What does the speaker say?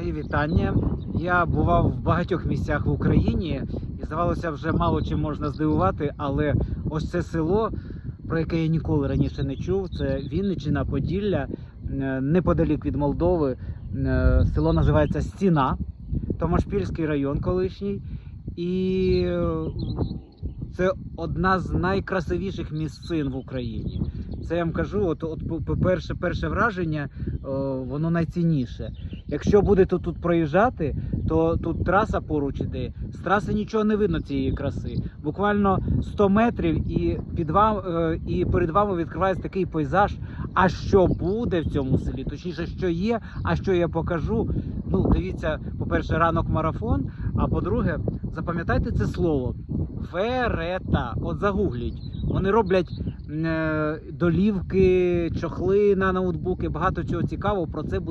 Мої вітання. Я бував в багатьох місцях в Україні і здавалося, вже мало чим можна здивувати, але ось це село, про яке я ніколи раніше не чув, це Вінниччина, Поділля, е, неподалік від Молдови. Е, Село називається Стіна, Томашпільський район колишній. І е, це одна з найкрасивіших місцин в Україні. Це я вам кажу, от, от перше, перше враження, о, воно найцінніше. Якщо будете тут проїжджати, то тут траса поруч іде. З траси нічого не видно цієї краси. Буквально 100 метрів, і під вам е, і перед вами відкривається такий пейзаж. А що буде в цьому селі? Точніше, що є, а що я покажу. Ну, дивіться, по-перше, ранок марафон. А по-друге, запам'ятайте це слово верета. От загугліть. Вони роблять е, долівки, чохли на ноутбуки, багато чого цікавого. Про це буде.